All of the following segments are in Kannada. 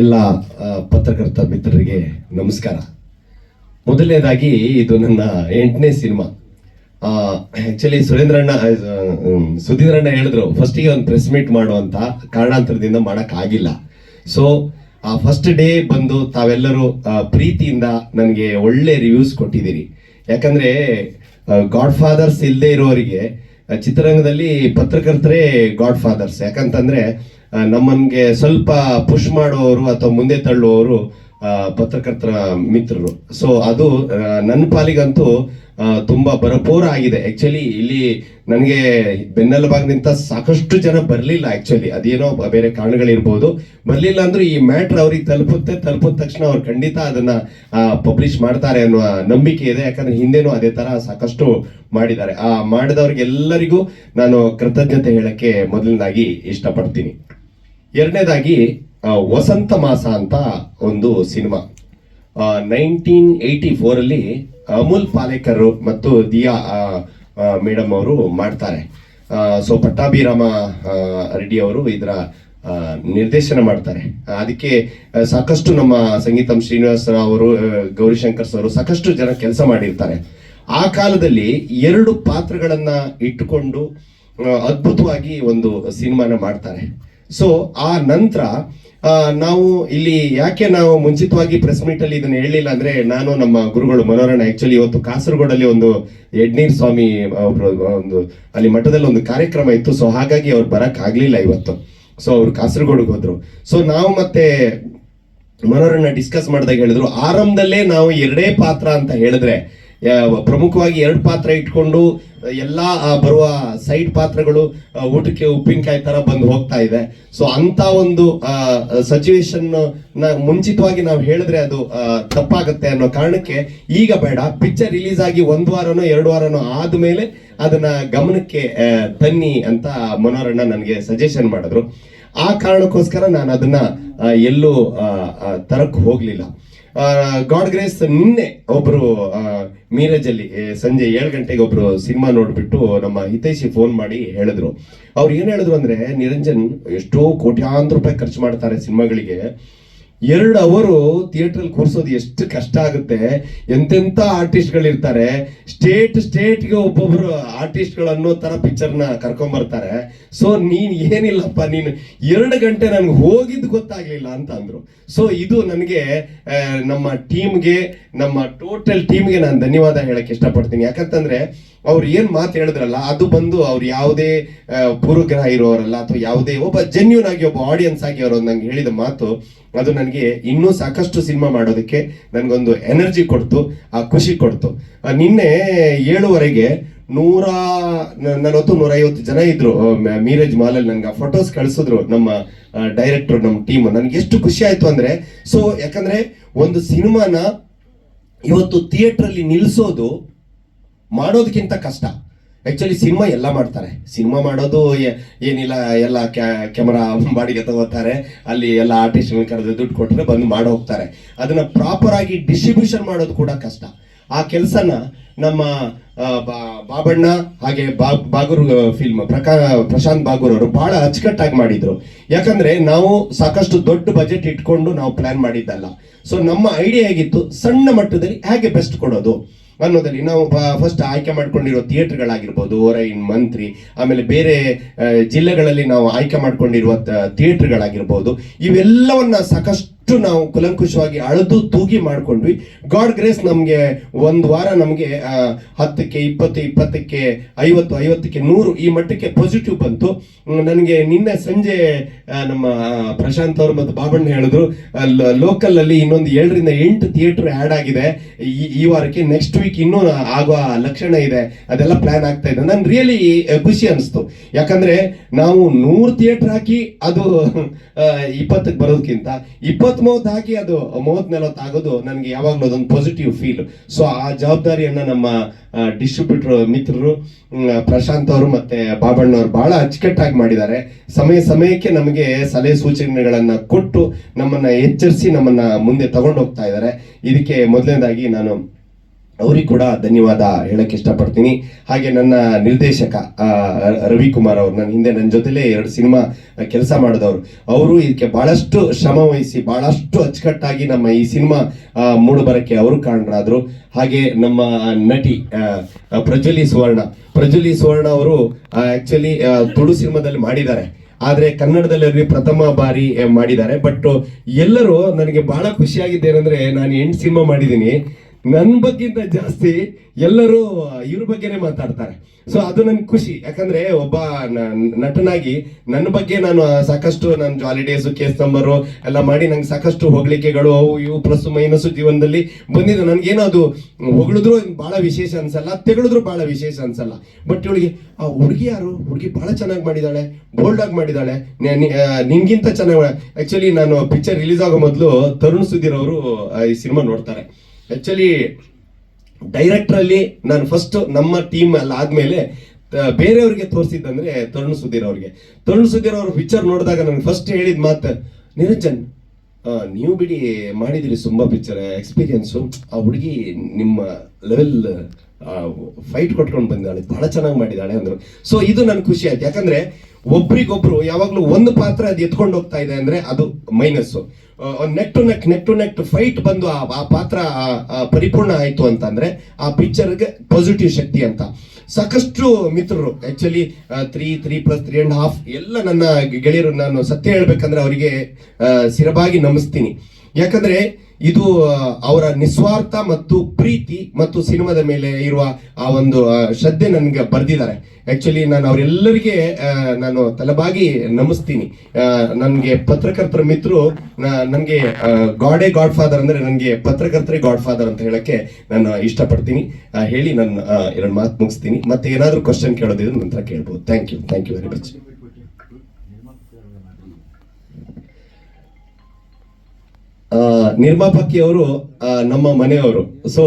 ಎಲ್ಲ ಪತ್ರಕರ್ತ ಮಿತ್ರರಿಗೆ ನಮಸ್ಕಾರ. ಮೊದಲನೇದಾಗಿ ಇದು ನನ್ನ ಎಂಟನೇ ಸಿನಿಮಾ. ಆಕ್ಚುಲಿ ಸುರೇಂದ್ರಣ್ಣ ಸುಧೀಂದ್ರಣ್ಣ ಹೇಳಿದ್ರು ಫಸ್ಟಿಗೆ ಒಂದು ಪ್ರೆಸ್ ಮೀಟ್ ಮಾಡುವಂತ ಕಾರಣಾಂತರದಿಂದ ಮಾಡೋಕ್ಕಾಗಿಲ್ಲ ಸೊ ಆ ಫಸ್ಟ್ ಡೇ ಬಂದು ತಾವೆಲ್ಲರೂ ಪ್ರೀತಿಯಿಂದ ನನಗೆ ಒಳ್ಳೆ ರಿವ್ಯೂಸ್ ಕೊಟ್ಟಿದ್ದೀರಿ. ಯಾಕಂದರೆ ಗಾಡ್ ಫಾದರ್ಸ್ ಇಲ್ಲದೆ ಇರೋರಿಗೆ ಚಿತ್ರರಂಗದಲ್ಲಿ ಪತ್ರಕರ್ತರೇ ಗಾಡ್ ಫಾದರ್ಸ್ ಯಾಕಂತಂದ್ರೆ ನಮ್ಮನ್ಗೆ ಸ್ವಲ್ಪ ಪುಷ್ ಮಾಡುವವರು ಅಥವಾ ಮುಂದೆ ತಳ್ಳುವವರು ಪತ್ರಕರ್ತರ ಮಿತ್ರರು. ಸೊ ಅದು ನನ್ನ ಪಾಲಿಗಂತೂ ತುಂಬಾ ಭರಪೂರ ಆಗಿದೆ. ಆಕ್ಚುಲಿ ಇಲ್ಲಿ ನನಗೆ ಬೆನ್ನೆಲುಬಾಗಿ ನಿಂತ ಸಾಕಷ್ಟು ಜನ ಬರಲಿಲ್ಲ ಆಕ್ಚುಲಿ ಅದೇನೋ ಬೇರೆ ಕಾರಣಗಳಿರ್ಬೋದು. ಬರಲಿಲ್ಲ ಅಂದ್ರೆ ಈ ಮ್ಯಾಟ್ರ್ ಅವ್ರಿಗೆ ತಲುಪುತ್ತೆ. ತಲುಪಿದ ತಕ್ಷಣ ಅವ್ರು ಖಂಡಿತ ಅದನ್ನ ಪಬ್ಲಿಷ್ ಮಾಡ್ತಾರೆ ಅನ್ನುವ ನಂಬಿಕೆ ಇದೆ. ಯಾಕಂದ್ರೆ ಹಿಂದೆನೂ ಅದೇ ತರ ಸಾಕಷ್ಟು ಮಾಡಿದ್ದಾರೆ. ಆ, ಮಾಡಿದವ್ರಿಗೆಲ್ಲರಿಗೂ ನಾನು ಕೃತಜ್ಞತೆ ಹೇಳಕ್ಕೆ ಮೊದಲನೇದಾಗಿ ಇಷ್ಟಪಡ್ತೀನಿ. ಎರಡನೇದಾಗಿ ವಸಂತ ಮಾಸ ಅಂತ ಒಂದು ಸಿನಿಮಾ. ನೈನ್ಟೀನ್ ಏಯ್ಟಿ ಫೋರಲ್ಲಿ ಅಮೂಲ್ ಪಾಲೇಕರ್ ಮತ್ತು ದಿಯಾ ಮೇಡಮ್ ಅವರು ಮಾಡ್ತಾರೆ. ಸೊ ಪಟ್ಟಾಭಿರಾಮ ರೆಡ್ಡಿ ಅವರು ಇದರ ನಿರ್ದೇಶನ ಮಾಡ್ತಾರೆ. ಅದಕ್ಕೆ ಸಾಕಷ್ಟು ನಮ್ಮ ಸಂಗೀತಂ ಶ್ರೀನಿವಾಸ ಅವರು ಗೌರಿಶಂಕರ್ ಸರ್ ಸಾಕಷ್ಟು ಜನ ಕೆಲಸ ಮಾಡಿರ್ತಾರೆ. ಆ ಕಾಲದಲ್ಲಿ ಎರಡು ಪಾತ್ರಗಳನ್ನ ಇಟ್ಟುಕೊಂಡು ಅದ್ಭುತವಾಗಿ ಒಂದು ಸಿನಿಮಾನ ಮಾಡ್ತಾರೆ. ಸೊ ಆ ನಂತರ ನಾವು ಇಲ್ಲಿ ಯಾಕೆ ನಾವು ಮುಂಚಿತವಾಗಿ ಪ್ರೆಸ್ ಮೀಟ್ ಅಲ್ಲಿ ಇದನ್ನ ಹೇಳಿಲ್ಲ ಅಂದ್ರೆ ನಾನು ನಮ್ಮ ಗುರುಗಳು ಮನೋರಣ ಆಕ್ಚುಲಿ ಇವತ್ತು ಕಾಸರಗೋಡಲ್ಲಿ ಒಂದು ಯಡ್ನೀರ್ ಸ್ವಾಮಿ ಅವರು ಒಂದು ಅಲ್ಲಿ ಮಠದಲ್ಲಿ ಒಂದು ಕಾರ್ಯಕ್ರಮ ಇತ್ತು. ಸೊ ಹಾಗಾಗಿ ಅವ್ರು ಬರಕ್ ಆಗ್ಲಿಲ್ಲ ಇವತ್ತು. ಸೊ ಅವ್ರು ಕಾಸರಗೋಡಿಗೆ ಹೋದ್ರು. ಸೊ ನಾವು ಮತ್ತೆ ಮನೋರನ್ನ ಡಿಸ್ಕಸ್ ಮಾಡಿದಾಗ ಹೇಳಿದ್ರು, ಆರಂಭದಲ್ಲೇ ನಾವು ಎರಡೇ ಪಾತ್ರ ಅಂತ ಹೇಳಿದ್ರೆ ಪ್ರಮುಖವಾಗಿ ಎರಡು ಪಾತ್ರ ಇಟ್ಕೊಂಡು ಎಲ್ಲ ಬರುವ ಸೈಡ್ ಪಾತ್ರಗಳು ಊಟಕ್ಕೆ ಉಪ್ಪಿನಕಾಯಿ ತರ ಬಂದು ಹೋಗ್ತಾ ಇದೆ. ಸೊ ಅಂತ ಒಂದು ಸಚುವೇಶನ್ ಮುಂಚಿತವಾಗಿ ನಾವು ಹೇಳಿದ್ರೆ ಅದು ತಪ್ಪಾಗುತ್ತೆ ಅನ್ನೋ ಕಾರಣಕ್ಕೆ ಈಗ ಬೇಡ. ಪಿಕ್ಚರ್ ರಿಲೀಸ್ ಆಗಿ ಒಂದು ವಾರನೋ ಎರಡು ವಾರನೋ ಆದಮೇಲೆ ಅದನ್ನ ಗಮನಕ್ಕೆ ತನ್ನಿ ಅಂತ ಮನೋರಣ್ಣ ನನಗೆ ಸಜೆಷನ್ ಮಾಡಿದ್ರು. ಆ ಕಾರಣಕ್ಕೋಸ್ಕರ ನಾನು ಅದನ್ನ ಎಲ್ಲೂ ಆ, ಹೋಗಲಿಲ್ಲ ತರಕ್ ಹೋಗ್ಲಿಲ್ಲ. ಗಾಡ್ ಗ್ರೇಸ್ ನಿನ್ನೆ ಒಬ್ರು ಮೀರಜ್ ಅಲ್ಲಿ ಸಂಜೆ ಏಳು ಗಂಟೆಗೆ ಒಬ್ರು ಸಿನಿಮಾ ನೋಡ್ಬಿಟ್ಟು ನಮ್ಮ ಹಿತೈಷಿ ಫೋನ್ ಮಾಡಿ ಹೇಳಿದ್ರು. ಅವ್ರು ಏನ್ ಹೇಳಿದ್ರು ಅಂದ್ರೆ, ನಿರಂಜನ್ ಎಷ್ಟೋ ಕೋಟ್ಯಾಂತರ ರೂಪಾಯಿ ಖರ್ಚು ಮಾಡ್ತಾರೆ ಸಿನಿಮಾಗಳಿಗೆ. ಎರಡು ಅವರು ಥಿಯೇಟರ್ ಕೂರ್ಸೋದು ಎಷ್ಟು ಕಷ್ಟ ಆಗುತ್ತೆ. ಎಂತೆಂತ ಆರ್ಟಿಸ್ಟ್ಗಳಿರ್ತಾರೆ. ಸ್ಟೇಟ್ ಸ್ಟೇಟ್ಗೆ ಒಬ್ಬೊಬ್ರು ಅನ್ನೋ ತರ ಪಿಕ್ಚರ್ನ ಕರ್ಕೊಂಬರ್ತಾರೆ. ಸೊ ನೀನು ಏನಿಲ್ಲಪ್ಪ, ನೀನು ಎರಡು ಗಂಟೆ ನನಗೆ ಹೋಗಿದ್ದು ಗೊತ್ತಾಗ್ಲಿಲ್ಲ ಅಂತ ಅಂದರು. ಸೊ ಇದು ನನಗೆ ನಮ್ಮ ಟೀಮ್ಗೆ, ನಮ್ಮ ಟೋಟಲ್ ಟೀಮ್ಗೆ ನಾನು ಧನ್ಯವಾದ ಹೇಳಕ್ ಇಷ್ಟಪಡ್ತೀನಿ. ಯಾಕಂತಂದರೆ ಅವ್ರು ಏನು ಮಾತು ಹೇಳಿದ್ರಲ್ಲ, ಅದು ಬಂದು ಅವ್ರು ಯಾವುದೇ ಪೂರ್ವಗ್ರಹ ಇರೋರಲ್ಲ ಅಥವಾ ಯಾವುದೇ ಒಬ್ಬ ಜೆನ್ಯೂನ್ ಆಗಿ ಒಬ್ಬ ಆಡಿಯನ್ಸ್ ಆಗಿ ಅವರು ನಂಗೆ ಹೇಳಿದ ಮಾತು ಅದು ನನಗೆ ಇನ್ನೂ ಸಾಕಷ್ಟು ಸಿನಿಮಾ ಮಾಡೋದಕ್ಕೆ ನನಗೊಂದು ಎನರ್ಜಿ ಕೊಡ್ತು, ಆ ಖುಷಿ ಕೊಡ್ತು. ನಿನ್ನೆ ಏಳುವರೆಗೆ ನೂರ ನಲವತ್ತು ನೂರ ಐವತ್ತು ಜನ ಇದ್ರು. ಮೀರಜ್ ಮಾಲಲ್ಲಿ ನನ್ಗೆ ಆ ಫೋಟೋಸ್ ಕಳಿಸಿದ್ರು ನಮ್ಮ ಡೈರೆಕ್ಟರ್ ನಮ್ಮ ಟೀಮ್ ನನ್ಗೆ ಎಷ್ಟು ಖುಷಿ ಆಯ್ತು ಅಂದ್ರೆ ಸೊ ಯಾಕಂದ್ರೆ ಒಂದು ಸಿನಿಮಾನ ಇವತ್ತು ಥಿಯೇಟ್ರಲ್ಲಿ ನಿಲ್ಲಿಸೋದು ಮಾಡೋದಕ್ಕಿಂತ ಕಷ್ಟ. ಆಕ್ಚುಲಿ ಸಿನಿಮಾ ಎಲ್ಲ ಮಾಡ್ತಾರೆ. ಸಿನಿಮಾ ಮಾಡೋದು ಏನಿಲ್ಲ, ಎಲ್ಲ ಕ್ಯಾಮರಾ ಬಾಡಿಗೆ ತಗೋತಾರೆ. ಅಲ್ಲಿ ಎಲ್ಲ ಆರ್ಟಿಸ್ಟ್ ಕರೆದು ದುಡ್ಡು ಕೊಟ್ಟರೆ ಬಂದು ಮಾಡಿ ಹೋಗ್ತಾರೆ. ಅದನ್ನು ಪ್ರಾಪರ್ ಆಗಿ ಡಿಸ್ಟ್ರಿಬ್ಯೂಷನ್ ಮಾಡೋದು ಕೂಡ ಕಷ್ಟ. ಆ ಕೆಲಸನ ನಮ್ಮ ಬಾಬಣ್ಣ ಹಾಗೆ ಬಾಗೂರ್ ಫಿಲ್ಮ್ ಪ್ರಕಾ, ಪ್ರಶಾಂತ್ ಬಾಗೂರ್ ಅವರು ಬಹಳ ಅಚ್ಚುಕಟ್ಟಾಗಿ ಮಾಡಿದ್ರು. ಯಾಕಂದ್ರೆ ನಾವು ಸಾಕಷ್ಟು ದೊಡ್ಡ ಬಜೆಟ್ ಇಟ್ಕೊಂಡು ನಾವು ಪ್ಲಾನ್ ಮಾಡಿದ್ದಲ್ಲ. ಸೊ ನಮ್ಮ ಐಡಿಯಾ ಆಗಿತ್ತು ಸಣ್ಣ ಮಟ್ಟದಲ್ಲಿ ಹೇಗೆ ಬೆಸ್ಟ್ ಕೊಡೋದು? ಅನ್ನೋದಲ್ಲಿ ನಾವು ಫಸ್ಟ್ ಆಯ್ಕೆ ಮಾಡ್ಕೊಂಡಿರೋ ಥಿಯೇಟ್ರ್ಗಳಾಗಿರ್ಬೋದು ಓರೈನ್ ಮಂತ್ರಿ, ಆಮೇಲೆ ಬೇರೆ ಜಿಲ್ಲೆಗಳಲ್ಲಿ ನಾವು ಆಯ್ಕೆ ಮಾಡ್ಕೊಂಡಿರುವ ಥಿಯೇಟರ್ಗಳಾಗಿರ್ಬೋದು, ಇವೆಲ್ಲವನ್ನ ಸಾಕಷ್ಟು ನಾವು ಕುಲಂಕುಷವಾಗಿ ಅಳದು ತೂಗಿ ಮಾಡ್ಕೊಂಡ್ವಿ. ಗಾಡ್ ಗ್ರೇಸ್ ನಮಗೆ ಒಂದು ವಾರ ನಮಗೆ ಹತ್ತಕ್ಕೆ ಇಪ್ಪತ್ತು, ಇಪ್ಪತ್ತಕ್ಕೆ ಐವತ್ತು, ಐವತ್ತಕ್ಕೆ ನೂರು ಈ ಮಟ್ಟಕ್ಕೆ ಪಾಸಿಟಿವ್ ಬಂತು. ನನಗೆ ನಿನ್ನೆ ಸಂಜೆ ನಮ್ಮ ಪ್ರಶಾಂತ್ ಅವರು ಮತ್ತು ಬಾಬಣ್ಣ ಹೇಳಿದ್ರು ಲೋಕಲ್ ಅಲ್ಲಿ ಇನ್ನೊಂದು ಏಳರಿಂದ ಎಂಟು ಥಿಯೇಟರ್ ಆ್ಯಡ್ ಆಗಿದೆ. ಈ ಈ ವಾರಕ್ಕೆ ನೆಕ್ಸ್ಟ್ ವೀಕ್ ಇನ್ನೂ ಆಗುವ ಲಕ್ಷಣ ಇದೆ. ಅದೆಲ್ಲ ಪ್ಲಾನ್ ಆಗ್ತಾ ಇದೆ. ನಾನು ರಿಯಲಿ ಖುಷಿ ಅನಿಸ್ತು. ಯಾಕಂದ್ರೆ ನಾವು ನೂರು ಥಿಯೇಟರ್ ಹಾಕಿ ಅದು ಇಪ್ಪತ್ತಕ್ಕೆ ಬರೋದಕ್ಕಿಂತ ಇಪ್ಪತ್ತ್ ಮೂವತ್ತು ಹಾಕಿ ಅದು ಮೂವತ್ ನಲವತ್ತು ಆಗೋದು ನನಗೆ ಯಾವಾಗಲೂ ಅದೊಂದು ಪಾಸಿಟಿವ್ ಫೀಲ್ ಸೊ ಆ ಜವಾಬ್ದಾರಿಯನ್ನ ನಮ್ಮ ಡಿಸ್ಟ್ರಿಬ್ಯೂಟರ್ ಮಿತ್ರರು ಪ್ರಶಾಂತ್ ಅವರು ಮತ್ತೆ ಬಾಬಣ್ಣ ಅವರು ಬಹಳ ಅಚ್ಚುಕಟ್ಟಾಗಿ ಮಾಡಿದ್ದಾರೆ. ಸಮಯ, ಸಮಯಕ್ಕೆ ನಮಗೆ ಸಲಹೆ ಸೂಚನೆಗಳನ್ನ ಕೊಟ್ಟು ನಮ್ಮನ್ನ ಎಚ್ಚರಿಸಿ ನಮ್ಮನ್ನ ಮುಂದೆ ತಗೊಂಡು ಹೋಗ್ತಾ ಇದ್ದಾರೆ. ಇದಕ್ಕೆ ಮೊದಲನೇದಾಗಿ ನಾನು ಅವ್ರಿಗೆ ಕೂಡ ಧನ್ಯವಾದ ಹೇಳಕ್ಕೆ ಇಷ್ಟಪಡ್ತೀನಿ. ಹಾಗೆ ನನ್ನ ನಿರ್ದೇಶಕ ರವಿಕುಮಾರ್ ಅವರು, ನನ್ನ ಹಿಂದೆ ನನ್ನ ಜೊತೆಲೇ ಎರಡು ಸಿನಿಮಾ ಕೆಲಸ ಮಾಡಿದವರು. ಅವರು ಇದಕ್ಕೆ ಭಾಳಷ್ಟು ಶ್ರಮ ವಹಿಸಿ ಭಾಳಷ್ಟು ಅಚ್ಚುಕಟ್ಟಾಗಿ ನಮ್ಮ ಈ ಸಿನಿಮಾ ಮೂಡಬರಕ್ಕೆ ಅವರು ಕಾರಣರಾದರು. ಹಾಗೆ ನಮ್ಮ ನಟಿ ಪ್ರಜ್ವಲಿ ಸುವರ್ಣ. ಪ್ರಜ್ವಲಿ ಸುವರ್ಣ ಅವರು ಆ್ಯಕ್ಚುಲಿ ತುಳು ಸಿನಿಮಾದಲ್ಲಿ ಮಾಡಿದ್ದಾರೆ. ಆದರೆ ಕನ್ನಡದಲ್ಲಿ ಪ್ರಥಮ ಬಾರಿ ಮಾಡಿದ್ದಾರೆ. ಬಟ್ ಎಲ್ಲರೂ ನನಗೆ ಭಾಳ ಖುಷಿಯಾಗಿದ್ದೇನೆಂದರೆ ನಾನು ಎಂಟು ಸಿನಿಮಾ ಮಾಡಿದ್ದೀನಿ. ನನ್ನ ಬಗ್ಗಿಂತ ಜಾಸ್ತಿ ಎಲ್ಲರೂ ಇವ್ರ ಬಗ್ಗೆನೇ ಮಾತಾಡ್ತಾರೆ. ಸೊ ಅದು ನನ್ಗೆ ಖುಷಿ. ಯಾಕಂದ್ರೆ ಒಬ್ಬ ನಟನಾಗಿ ನನ್ನ ಬಗ್ಗೆ ನಾನು ಸಾಕಷ್ಟು ನನ್ನ ಜಾಲಿಡೇಸು, ಕೇಸ್ ನಂಬರು ಎಲ್ಲ ಮಾಡಿ ನಂಗೆ ಸಾಕಷ್ಟು ಹೊಗಳಿಕೆಗಳು ಅವು ಇವು ಪ್ಲಸ್ ಮೈನಸ್ ಜೀವನದಲ್ಲಿ ಬಂದಿದೆ. ನನ್ಗೇನೋ ಅದು ಹೊಗಳಿದ್ರು ಬಹಳ ವಿಶೇಷ ಅನ್ಸಲ್ಲ, ತೆಗಳಿದ್ರು ಬಹಳ ವಿಶೇಷ ಅನ್ಸಲ್ಲ. ಬಟ್ ಇವಳಿಗೆ, ಆ ಹುಡುಗಿ ಯಾರು? ಹುಡುಗಿ ಬಹಳ ಚೆನ್ನಾಗಿ ಮಾಡಿದಾಳೆ ಬೋಲ್ಡ್ ಆಗಿ ಮಾಡಿದಾಳೆ. ನಿಂಗಿಂತ ಚೆನ್ನಾಗಿ ಆಕ್ಚುಲಿ ನಾನು ಪಿಕ್ಚರ್ ರಿಲೀಸ್ ಆಗೋ ಮೊದಲು ತರುಣ್ ಸುಧೀರ್ ಅವರು ಈ ಸಿನಿಮಾ ನೋಡ್ತಾರೆ. ಆಕ್ಚುಲಿ ಡೈರೆಕ್ಟರ್ ಅಲ್ಲಿ ನಾನು ಫಸ್ಟ್ ನಮ್ಮ ಟೀಮ್ ಅಲ್ಲಿ ಆದ್ಮೇಲೆ ಬೇರೆಯವ್ರಿಗೆ ತೋರಿಸಿದ್ದಂದ್ರೆ ತರುಣ್ ಸುಧೀರ್ ಅವ್ರಿಗೆ. ತರುಣ್ ಸುಧೀರ್ ಅವ್ರ ಪಿಕ್ಚರ್ ನೋಡಿದಾಗ ನನಗೆ ಫಸ್ಟ್ ಹೇಳಿದ ಮಾತು, ನಿರಂಜನ್ ನೀವು ಬಿಡಿ ಮಾಡಿದಿರಿ ತುಂಬಾ ಪಿಕ್ಚರ್ ಎಕ್ಸ್ಪೀರಿಯನ್ಸು ಆ ಹುಡುಗಿ ನಿಮ್ಮ ಲೆವೆಲ್ ಫೈಟ್ ಕೊಟ್ಕೊಂಡು ಬಂದಿದ್ದಾಳೆ ಬಹಳ ಚೆನ್ನಾಗಿ ಮಾಡಿದ್ದಾಳೆ ಅಂದರು. ಸೊ ಇದು ನನ್ಗೆ ಖುಷಿ ಆಯ್ತು. ಯಾಕಂದ್ರೆ ಒಬ್ರಿಗೊಬ್ರು ಯಾವಾಗ್ಲೂ ಒಂದು ಪಾತ್ರ ಅದು ಎತ್ಕೊಂಡು ಹೋಗ್ತಾ ಇದೆ ಅಂದ್ರೆ ಅದು minus neck to neck neck to neck fight ಬಂದು ಆ ಪಾತ್ರ ಪರಿಪೂರ್ಣ ಆಯ್ತು ಅಂತಂದ್ರೆ ಆ ಪಿಕ್ಚರ್ಗೆ ಪಾಸಿಟಿವ್ ಶಕ್ತಿ ಅಂತ. ಸಾಕಷ್ಟು ಮಿತ್ರರು actually three three plus three and half ಎಲ್ಲ ನನ್ನ ಗೆಳೆಯರು ನಾನು ಸತ್ಯ ಹೇಳ್ಬೇಕಂದ್ರೆ ಅವರಿಗೆ ಸಿರಬಾಗಿ ನಮಿಸ್ತೀನಿ. ಯಾಕಂದ್ರೆ ಇದು ಅವರ ನಿಸ್ವಾರ್ಥ ಮತ್ತು ಪ್ರೀತಿ ಮತ್ತು ಸಿನಿಮಾದ ಮೇಲೆ ಇರುವ ಆ ಒಂದು ಶ್ರದ್ಧೆ ನನಗೆ ಬರ್ದಿದ್ದಾರೆ. ಆಕ್ಚುಲಿ ನಾನು ಅವರೆಲ್ಲರಿಗೆ ನಾನು ತಲೆಬಾಗಿ ನಮಿಸ್ತೀನಿ. ನನಗೆ ಪತ್ರಕರ್ತರ ಮಿತ್ರರು ನನಗೆ ಗಾಡೆ ಗಾಡ್ ಫಾದರ್ ಅಂದ್ರೆ ನನಗೆ ಪತ್ರಕರ್ತರೇ ಗಾಡ್ ಫಾದರ್ ಅಂತ ಹೇಳಕ್ಕೆ ನಾನು ಇಷ್ಟಪಡ್ತೀನಿ. ಹೇಳಿ ನಾನು ಎರಡು ಮಾತು ಮುಗಿಸ್ತೀನಿ. ಮತ್ತೆ ಏನಾದರೂ ಕ್ವಶನ್ ಕೇಳೋದಿದ್ರೆ ನಂತರ ಕೇಳ್ಬೋದು. Thank you thank you very much ನಿರ್ಮಾಪಕಿ ಅವರು ನಮ್ಮ ಮನೆಯವರು. ಸೊ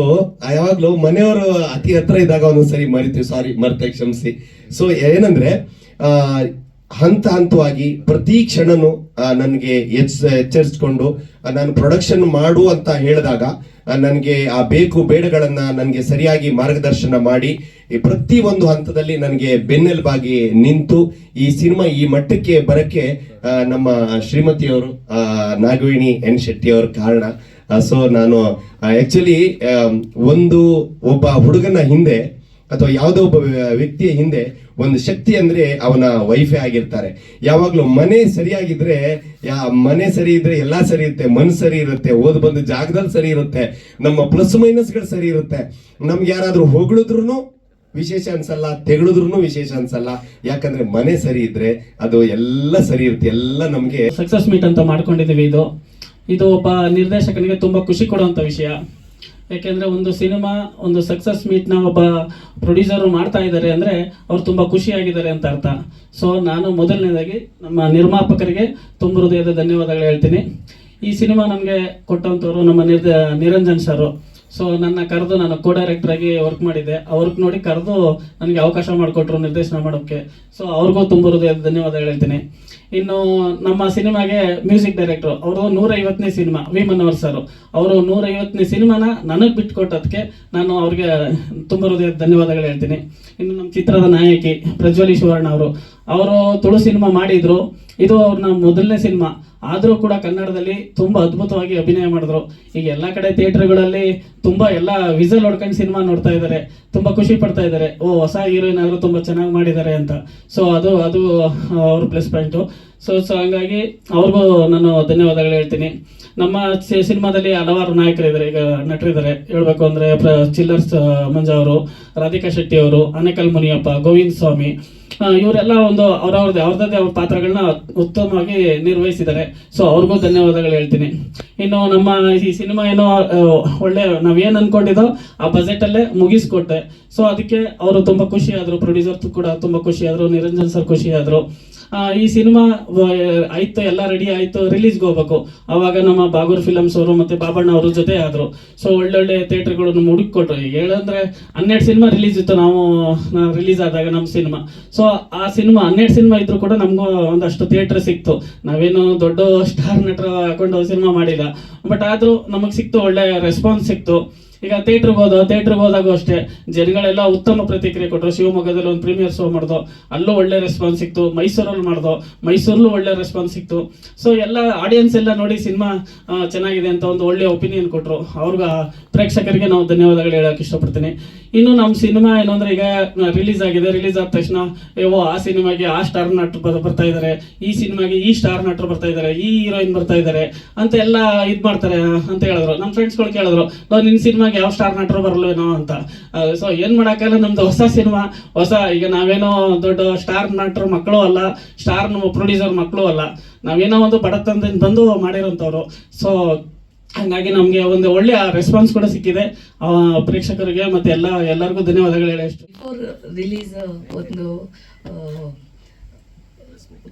ಯಾವಾಗ್ಲೂ ಮನೆಯವರು ಅತಿ ಹತ್ರ ಇದ್ದಾಗ ಒಂದೊಂದ್ಸರಿ ಮರಿತೀವಿ. ಸಾರಿ ಮರ್ತೆ, ಕ್ಷಮಿಸಿ. ಸೊ ಏನಂದ್ರೆ ಹಂತ ಹಂತವಾಗಿ ಪ್ರತಿ ಕ್ಷಣನು ನನಗೆ ಎಚ್, ಎಚ್ಚರಿಸ್ಕೊಂಡು ನಾನು ಪ್ರೊಡಕ್ಷನ್ ಮಾಡು ಅಂತ ಹೇಳಿದಾಗ ನನಗೆ ಆ ಬೇಕು ಬೇಡಗಳನ್ನು ನನಗೆ ಸರಿಯಾಗಿ ಮಾರ್ಗದರ್ಶನ ಮಾಡಿ ಪ್ರತಿ ಒಂದು ಹಂತದಲ್ಲಿ ನನಗೆ ಬೆನ್ನೆಲುಬಾಗಿ ನಿಂತು ಈ ಸಿನಿಮಾ ಈ ಮಟ್ಟಕ್ಕೆ ಬರಕ್ಕೆ ನಮ್ಮ ಶ್ರೀಮತಿಯವರು ನಾಗವೇಣಿ ಎನ್ ಶೆಟ್ಟಿ ಅವ್ರ ಕಾರಣ. ಸೊ ನಾನು ಆ್ಯಕ್ಚುಲಿ ಒಂದು ಒಬ್ಬ ಹುಡುಗನ ಹಿಂದೆ ಅಥವಾ ಯಾವುದೋ ಒಬ್ಬ ವ್ಯ- ವ್ಯಕ್ತಿಯ ಹಿಂದೆ ಒಂದು ಶಕ್ತಿ ಅಂದ್ರೆ ಅವನ ವೈಫೇ ಆಗಿರ್ತಾರೆ. ಯಾವಾಗ್ಲೂ ಮನೆ ಸರಿಯಾಗಿದ್ರೆ, ಯಾ ಮನೆ ಸರಿ ಇದ್ರೆ ಎಲ್ಲಾ ಸರಿ ಇರುತ್ತೆ ಮನ್ ಸರಿ ಇರುತ್ತೆ, ಓದ್ ಬಂದ ಜಾಗದಲ್ಲಿ ಸರಿ ಇರುತ್ತೆ, ನಮ್ಮ ಪ್ಲಸ್ ಮೈನಸ್ಗಳು ಸರಿ ಇರುತ್ತೆ. ನಮ್ಗೆ ಯಾರಾದ್ರೂ ಹೊಗಳಿದ್ರು ವಿಶೇಷ ಅನ್ಸಲ್ಲ ತೆಗಳಿದ್ರು ವಿಶೇಷ ಅನ್ಸಲ್ಲ. ಯಾಕಂದ್ರೆ ಮನೆ ಸರಿ ಇದ್ರೆ ಅದು ಎಲ್ಲ ಸರಿ ಇರುತ್ತೆ, ಎಲ್ಲ ನಮ್ಗೆ ಸಕ್ಸಸ್ ಮೀಟ್ ಅಂತ ಮಾಡ್ಕೊಂಡಿದೀವಿ ಇದು. ಇದು ಒಬ್ಬ ನಿರ್ದೇಶಕನಿಗೆ ತುಂಬಾ ಖುಷಿ ಕೊಡುವಂತ ವಿಷಯ. ಯಾಕೆಂದ್ರೆ ಒಂದು ಸಿನಿಮಾ, ಒಂದು ಸಕ್ಸಸ್ ಮೀಟ್ನ ಒಬ್ಬ ಪ್ರೊಡ್ಯೂಸರು ಮಾಡ್ತಾ ಇದ್ದಾರೆ ಅಂದರೆ ಅವ್ರು ತುಂಬ ಖುಷಿಯಾಗಿದ್ದಾರೆ ಅಂತ ಅರ್ಥ. ಸೊ ನಾನು ಮೊದಲನೇದಾಗಿ ನಮ್ಮ ನಿರ್ಮಾಪಕರಿಗೆ ತುಂಬ ಹೃದಯದ ಧನ್ಯವಾದಗಳು ಹೇಳ್ತೀನಿ. ಈ ಸಿನಿಮಾ ನನಗೆ ಕೊಟ್ಟಂಥವ್ರು ನಮ್ಮ ನಿರ್ದ, ನಿರಂಜನ್ ಸರು. ಸೊ ನನ್ನ ಕರೆದು ನಾನು ಕೋ ಡೈರೆಕ್ಟರ್ ಆಗಿ ವರ್ಕ್ ಮಾಡಿದ್ದೆ. ಅವ್ರಿಗೆ ನೋಡಿ ಕರೆದು ನನಗೆ ಅವಕಾಶ ಮಾಡಿಕೊಟ್ರು ನಿರ್ದೇಶನ ಮಾಡೋಕ್ಕೆ. ಸೊ ಅವ್ರಿಗೂ ತುಂಬ ಹೃದಯ ಧನ್ಯವಾದಗಳು ಹೇಳ್ತೀನಿ. ಇನ್ನು ನಮ್ಮ ಸಿನಿಮಾಗೆ ಮ್ಯೂಸಿಕ್ ಡೈರೆಕ್ಟರ್ ಅವರು ನೂರೈವತ್ತನೇ ಸಿನಿಮಾ ವಿ ಮನೋಹರ್ ಸರ್. ಅವರು ನೂರೈವತ್ತನೇ ಸಿನಿಮಾನ ನನಗೆ ಬಿಟ್ಕೊಟ್ಟದಕ್ಕೆ ನಾನು ಅವ್ರಿಗೆ ತುಂಬ ಧನ್ಯವಾದಗಳು ಹೇಳ್ತೀನಿ. ಇನ್ನು ನಮ್ಮ ಚಿತ್ರದ ನಾಯಕಿ ಪ್ರಜ್ವಲಿ ಸುವರ್ಣ ಅವರು. ಅವರು ತುಳು ಸಿನಿಮಾ ಮಾಡಿದ್ರು. ಇದು ಅವ್ರನ್ನ ಮೊದಲನೇ ಸಿನಿಮಾ. ಆದರೂ ಕೂಡ ಕನ್ನಡದಲ್ಲಿ ತುಂಬ ಅದ್ಭುತವಾಗಿ ಅಭಿನಯ ಮಾಡಿದ್ರು. ಈಗ ಎಲ್ಲ ಕಡೆ ಥಿಯೇಟ್ರ್ಗಳಲ್ಲಿ ತುಂಬ ಎಲ್ಲ ವಿಸಲ್ ಹೊಡ್ಕೊಂಡು ಸಿನಿಮಾ ನೋಡ್ತಾ ಇದ್ದಾರೆ. ತುಂಬ ಖುಷಿ ಪಡ್ತಾ ಇದ್ದಾರೆ. ಓ, ಹೊಸ ಹೀರೋಯಿನ್ ಆದರೂ ತುಂಬ ಚೆನ್ನಾಗಿ ಮಾಡಿದ್ದಾರೆ ಅಂತ. ಸೊ ಅದು ಅದು ಅವ್ರ ಪ್ಲಸ್ ಪಾಯಿಂಟು. ಸೊ ಸೊ ಹಂಗಾಗಿ ಅವ್ರಿಗೂ ನಾನು ಧನ್ಯವಾದಗಳು ಹೇಳ್ತೀನಿ. ನಮ್ಮ ಸಿನಿಮಾದಲ್ಲಿ ಹಲವಾರು ನಾಯಕರಿದ್ದಾರೆ. ಈಗ ನಟರಿದ್ದಾರೆ. ಹೇಳ್ಬೇಕು ಅಂದರೆ ಪ್ರ, ಚಿಲ್ಲರ್ಸ್ ಮಂಜಾ ಅವರು, ರಾಧಿಕಾ ಶೆಟ್ಟಿ ಅವರು, ಅನೇಕಲ್ ಮುನಿಯಪ್ಪ, ಗೋವಿಂದ ಸ್ವಾಮಿ ಇವರೆಲ್ಲ ಒಂದು ಅವ್ರವ್ರದ್ದೇ, ಅವ್ರದ್ದೇ ಅವ್ರ ಪಾತ್ರಗಳನ್ನ ಉತ್ತಮವಾಗಿ ನಿರ್ವಹಿಸಿದ್ದಾರೆ. ಸೊ ಅವ್ರಿಗೂ ಧನ್ಯವಾದಗಳು ಹೇಳ್ತೀನಿ. ಇನ್ನು ನಮ್ಮ ಈ ಸಿನಿಮಾ ಏನೋ ಒಳ್ಳೆ ನಾವೇನು ಅನ್ಕೊಂಡಿದ್ದೋ, ಆ ಬಜೆಟಲ್ಲೇ ಮುಗಿಸ್ಕೊಟ್ಟೆ. ಸೊ ಅದಕ್ಕೆ ಅವರು ತುಂಬ ಖುಷಿ ಆದ್ರು ಪ್ರೊಡ್ಯೂಸರ್ ಕೂಡ ತುಂಬ ಖುಷಿ ಆದರು ನಿರಂಜನ್ ಸರ್ ಖುಷಿ ಆದ್ರು ಈ ಸಿನಿಮಾ ಆಯ್ತು, ಎಲ್ಲ ರೆಡಿ ಆಯ್ತು ರಿಲೀಸ್ಗೆ ಹೋಗ್ಬೇಕು. ಅವಾಗ ನಮ್ಮ ಬಾಗೂರ್ ಫಿಲಮ್ಸ್ ಅವರು ಮತ್ತೆ ಬಾಬಣ್ಣ ಅವರು ಜೊತೆ ಆದ್ರು. ಸೊ ಒಳ್ಳೊಳ್ಳೆ ಥಿಯೇಟ್ರ್ಗಳನ್ನು ಮುಡುಕೊಟ್ರು ಈಗ ಹೇಳಂದ್ರೆ ಹನ್ನೆರಡು ಸಿನಿಮಾ ರಿಲೀಸ್ ಇತ್ತು ನಾವು ರಿಲೀಸ್ ಆದಾಗ ನಮ್ಮ ಸಿನಿಮಾ ಸೊ ಆ ಸಿನಿಮಾ ಹನ್ನೆರಡು ಸಿನಿಮಾ ಇದ್ರು ಕೂಡ ನಮಗೂ ಒಂದಷ್ಟು ಥಿಯೇಟರ್ ಸಿಕ್ತು. ನಾವೇನು ದೊಡ್ಡ ಸ್ಟಾರ್ ನಟರ ಹಾಕೊಂಡು ಸಿನಿಮಾ ಮಾಡಿಲ್ಲ. ಬಟ್ ಆದ್ರೂ ನಮಗೆ ಸಿಕ್ತು, ಒಳ್ಳೆ ರೆಸ್ಪಾನ್ಸ್ ಸಿಕ್ತು. ಈಗ ಥಿಯೇಟ್ರಿಗೆ ಹೋದ ಥಿಯೇಟ್ರಿಗೆ ಹೋದಾಗೂ ಅಷ್ಟೇ, ಜನಗಳೆಲ್ಲ ಉತ್ತಮ ಪ್ರತಿಕ್ರಿಯೆ ಕೊಟ್ಟರು ಶಿವಮೊಗ್ಗದಲ್ಲಿ ಒಂದು ಪ್ರೀಮಿಯರ್ ಶೋ ಮಾಡಿದೋ, ಅಲ್ಲೂ ಒಳ್ಳೆ ರೆಸ್ಪಾನ್ಸ್ ಸಿಕ್ತು. ಮೈಸೂರಲ್ಲಿ ಮಾಡ್ದು, ಮೈಸೂರಲ್ಲೂ ಒಳ್ಳೆ ರೆಸ್ಪಾನ್ಸ್ ಸಿಕ್ತು. ಸೊ ಎಲ್ಲ ಆಡಿಯನ್ಸ್ ಎಲ್ಲ ನೋಡಿ ಸಿನಿಮಾ ಚೆನ್ನಾಗಿದೆ ಅಂತ ಒಂದು ಒಳ್ಳೆ ಒಪಿನಿಯನ್ ಕೊಟ್ಟರು ಅವ್ರಿಗೆ ಪ್ರೇಕ್ಷಕರಿಗೆ ನಾವು ಧನ್ಯವಾದಗಳು ಹೇಳೋಕೆ ಇಷ್ಟಪಡ್ತೀನಿ. ಇನ್ನು ನಮ್ಮ ಸಿನಿಮಾ ಏನು ಅಂದರೆ ಈಗ ರಿಲೀಸ್ ಆಗಿದೆ. ರಿಲೀಸ್ ಆದ ತಕ್ಷಣ ಓ ಆ ಸಿನಿಮಾಗೆ ಆ ಸ್ಟಾರ್ ನಟರು ಬರ್- ಬರ್ತಾ ಇದ್ದಾರೆ ಈ ಸಿನಿಮಾಗೆ ಈ ಸ್ಟಾರ್ ನಟರು ಬರ್ತಾ ಇದ್ದಾರೆ ಈ ಹೀರೋಯಿನ್ ಬರ್ತಾ ಇದ್ದಾರೆ ಅಂತ ಎಲ್ಲ ಇದು ಮಾಡ್ತಾರೆ ಅಂತ ಹೇಳಿದ್ರು. ನಮ್ಮ ಫ್ರೆಂಡ್ಸ್ಗಳು ಕೇಳಿದ್ರು ನಿನ್ನ ನಿನ್ ಸಿನಿಮಾಗೆ ಯಾವ ಸ್ಟಾರ್ ನಟರು ಬರಲ್ವೇನೋ ಅಂತ. ಸೊ ಏನು ಮಾಡೋಕ್ಕಲ್ಲ ನಮ್ದು ಹೊಸ ಸಿನಿಮಾ ಹೊಸ ಈಗ ನಾವೇನೋ ದೊಡ್ಡ ಸ್ಟಾರ್ ನಟರು ಮಕ್ಕಳು ಅಲ್ಲ ಸ್ಟಾರ್ ಪ್ರೊಡ್ಯೂಸರ್ ಮಕ್ಕಳು ಅಲ್ಲ, ನಾವೇನೋ ಒಂದು ಬಡತನದಿಂದ ಬಂದು ಮಾಡಿರೋಂಥವ್ರು. ಸೊ ಹಂಗಾಗಿ ನಮಗೆ ಒಂದು ಒಳ್ಳೆಯ ರೆಸ್ಪಾನ್ಸ್ ಕೂಡ ಸಿಕ್ಕಿದೆ. ಪ್ರೇಕ್ಷಕರಿಗೆ ಮತ್ತೆ ಎಲ್ಲ, ಎಲ್ಲರಿಗೂ ಧನ್ಯವಾದಗಳು ಹೇಳಿ ಅಷ್ಟು. ರಿಲೀಸ್ ಒಂದು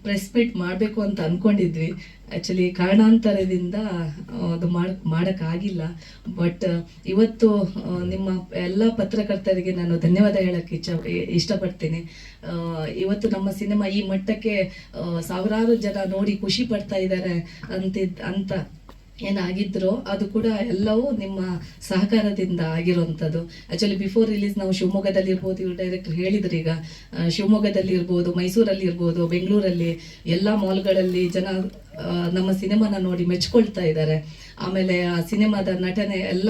ಪ್ರೆಸ್ ಮೀಟ್ ಮಾಡಬೇಕು ಅಂತ ಅಂದ್ಕೊಂಡಿದ್ವಿ ಆ್ಯಕ್ಚುಲಿ ಕಾರಣಾಂತರದಿಂದ ಅದು ಮಾಡ್, ಮಾಡೋಕ್ಕಾಗಿಲ್ಲ. ಬಟ್ ಇವತ್ತು ನಿಮ್ಮ ಎಲ್ಲ ಪತ್ರಕರ್ತರಿಗೆ ನಾನು ಧನ್ಯವಾದ ಹೇಳಕ್ಕೆ ಇಚ್ಛ, ಇಷ್ಟಪಡ್ತೀನಿ. ಇವತ್ತು ನಮ್ಮ ಸಿನಿಮಾ ಈ ಮಟ್ಟಕ್ಕೆ ಸಾವಿರಾರು ಜನ ನೋಡಿ ಖುಷಿ ಪಡ್ತಾ ಇದ್ದಾರೆ ಅಂತಿದ್ದ ಅಂತ ಏನಾಗಿದ್ರೋ ಅದು ಕೂಡ ಎಲ್ಲವೂ ನಿಮ್ಮ ಸಹಕಾರದಿಂದ ಆಗಿರುವಂಥದ್ದು ಆ್ಯಕ್ಚುಲಿ ಬಿಫೋರ್ ರಿಲೀಸ್ ನಾವು ಶಿವಮೊಗ್ಗದಲ್ಲಿ ಇರ್ಬೋದು, ಇವ್ರು ಡೈರೆಕ್ಟರ್ ಹೇಳಿದ್ರು ಈಗ. ಶಿವಮೊಗ್ಗದಲ್ಲಿ ಇರ್ಬೋದು, ಮೈಸೂರಲ್ಲಿ ಇರ್ಬೋದು, ಬೆಂಗಳೂರಲ್ಲಿ ಎಲ್ಲ ಮಾಲ್ಗಳಲ್ಲಿ ಜನ ನಮ್ಮ ಸಿನಿಮಾನ ನೋಡಿ ಮೆಚ್ಕೊಳ್ತಾ ಇದ್ದಾರೆ. ಆಮೇಲೆ ಆ ಸಿನಿಮಾದ ನಟನೆ ಎಲ್ಲ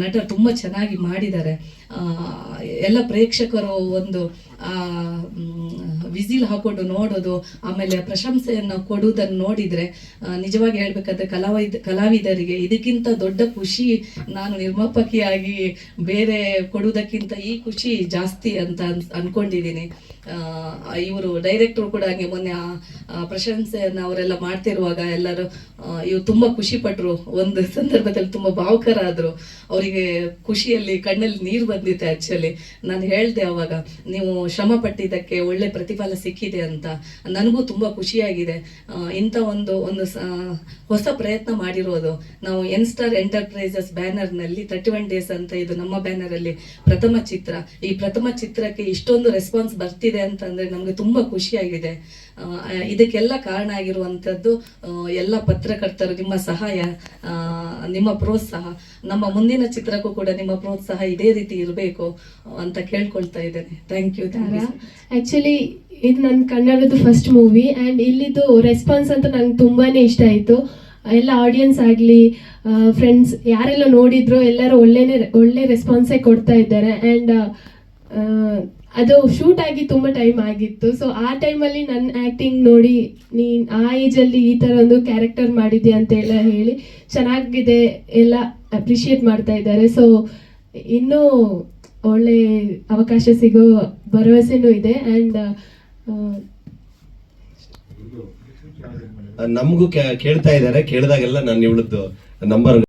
ನಟ ತುಂಬ ಚೆನ್ನಾಗಿ ಮಾಡಿದ್ದಾರೆ. ಎಲ್ಲ ಪ್ರೇಕ್ಷಕರು ಒಂದು ವಿಸಿಲ್ ಹಾಕೊಂಡು ನೋಡೋದು, ಆಮೇಲೆ ಪ್ರಶಂಸೆಯನ್ನು ಕೊಡುವುದನ್ನು ನೋಡಿದರೆ ನಿಜವಾಗಿ ಹೇಳ್ಬೇಕಾದ್ರೆ ಕಲಾವಿದ, ಕಲಾವಿದರಿಗೆ ಇದಕ್ಕಿಂತ ದೊಡ್ಡ ಖುಷಿ ನಾನು ನಿರ್ಮಾಪಕಿಯಾಗಿ ಬೇರೆ ಕೊಡುವುದಕ್ಕಿಂತ ಈ ಖುಷಿ ಜಾಸ್ತಿ ಅಂತ ಅನ್ ಅನ್ಕೊಂಡಿದ್ದೀನಿ. ಇವರು ಡೈರೆಕ್ಟರ್ ಕೂಡ ಹಾಗೆ ಮೊನ್ನೆ ಪ್ರಶಂಸೆಯನ್ನು ಅವರೆಲ್ಲ ಮಾಡ್ತಿರುವಾಗ ಎಲ್ಲರೂ ಇವ್ರು ತುಂಬ ಖುಷಿ ಪಟ್ರು. ಒಂದು ಸಂದರ್ಭದಲ್ಲಿ ತುಂಬ ಭಾವುಕರಾದರು ಅವರಿಗೆ ಖುಷಿಯಲ್ಲಿ ಕಣ್ಣಲ್ಲಿ ನೀರು ಬಂದಿತ್ತು ಆ್ಯಕ್ಚುಲಿ ನಾನು ಹೇಳಿದೆ ಅವಾಗ, ನೀವು ಶ್ರಮ ಪಟ್ಟಿದ್ದಕ್ಕೆ ಒಳ್ಳೆ ಪ್ರತಿಫಲ ಸಿಕ್ಕಿದೆ ಅಂತ. ನನಗೂ ತುಂಬ ಖುಷಿಯಾಗಿದೆ. ಇಂಥ ಒಂದು ಒಂದು ಹೊಸ ಪ್ರಯತ್ನ ಮಾಡಿರೋದು. ನಾವು ಎನ್ ಸ್ಟಾರ್ ಎಂಟರ್ಪ್ರೈಸಸ್ ಬ್ಯಾನರ್ನಲ್ಲಿ ತರ್ಟಿ ಒನ್ ಡೇಸ್ ಅಂತ ಇದು ನಮ್ಮ ಬ್ಯಾನರಲ್ಲಿ ಪ್ರಥಮ ಚಿತ್ರ. ಈ ಪ್ರಥಮ ಚಿತ್ರಕ್ಕೆ ಇಷ್ಟೊಂದು ರೆಸ್ಪಾನ್ಸ್ ಬರ್ತಿದೆ. ಅಂತಂದ್ರೆ ನಮಗೆ ತುಂಬ ಖುಷಿಯಾಗಿದೆ ಇದಕ್ಕೆಲ್ಲ ಕಾರಣ ಆಗಿರುವಂಥದ್ದು ಎಲ್ಲ ಪತ್ರಕರ್ತರು ನಿಮ್ಮ ಸಹಾಯ ನಿಮ್ಮ ಪ್ರೋತ್ಸಾಹ. ನಮ್ಮ ಮುಂದಿನ ಚಿತ್ರಕ್ಕೂ ಕೂಡ ನಿಮ್ಮ ಪ್ರೋತ್ಸಾಹ ಇದೇ ರೀತಿ ಇರಬೇಕು ಅಂತ ಕೇಳ್ಕೊಳ್ತಾ ಇದ್ದೇನೆ. ಥ್ಯಾಂಕ್ ಯು ಆ್ಯಕ್ಚುಲಿ ಇದು ನನ್ನ ಕನ್ನಡದ ಫಸ್ಟ್ ಮೂವಿ ಆ್ಯಂಡ್ ಇಲ್ಲಿದ್ದು ರೆಸ್ಪಾನ್ಸ್ ಅಂತ ನಂಗೆ ತುಂಬಾ ಇಷ್ಟ ಆಯಿತು. ಎಲ್ಲ ಆಡಿಯನ್ಸ್ ಆಗಲಿ ಫ್ರೆಂಡ್ಸ್ ಯಾರೆಲ್ಲ ನೋಡಿದ್ರು ಎಲ್ಲರೂ ಒಳ್ಳೆನೇ, ಒಳ್ಳೆ ರೆಸ್ಪಾನ್ಸೇ ಕೊಡ್ತಾ ಇದ್ದಾರೆ. ಆ್ಯಂಡ್ ಅದು ಶೂಟ್ ಆಗಿ ತುಂಬ ಟೈಮ್ ಆಗಿತ್ತು. ಸೊ ಆ ಟೈಮಲ್ಲಿ ನನ್ನ ಆ್ಯಕ್ಟಿಂಗ್ ನೋಡಿ ನೀನು ಆ ಏಜಲ್ಲಿ ಈ ಥರ ಒಂದು ಕ್ಯಾರೆಕ್ಟರ್ ಮಾಡಿದ್ಯಾ ಅಂತ ಎಲ್ಲ ಹೇಳಿ ಚೆನ್ನಾಗಿದೆ, ಎಲ್ಲ ಅಪ್ರಿಷಿಯೇಟ್ ಮಾಡ್ತಾ ಇದ್ದಾರೆ. ಸೊ ಇನ್ನೂ ಒಳ್ಳೆ ಅವಕಾಶ ಸಿಗೋ ಭರವಸೆನೂ ಇದೆ. ಆ್ಯಂಡ್ ನಮಗೂ ಕೇಳ್ತಾ ಇದ್ದಾರೆ. ಕೇಳಿದಾಗೆಲ್ಲ ನಾನು ಇವಳದ್ದು ನಂಬರ್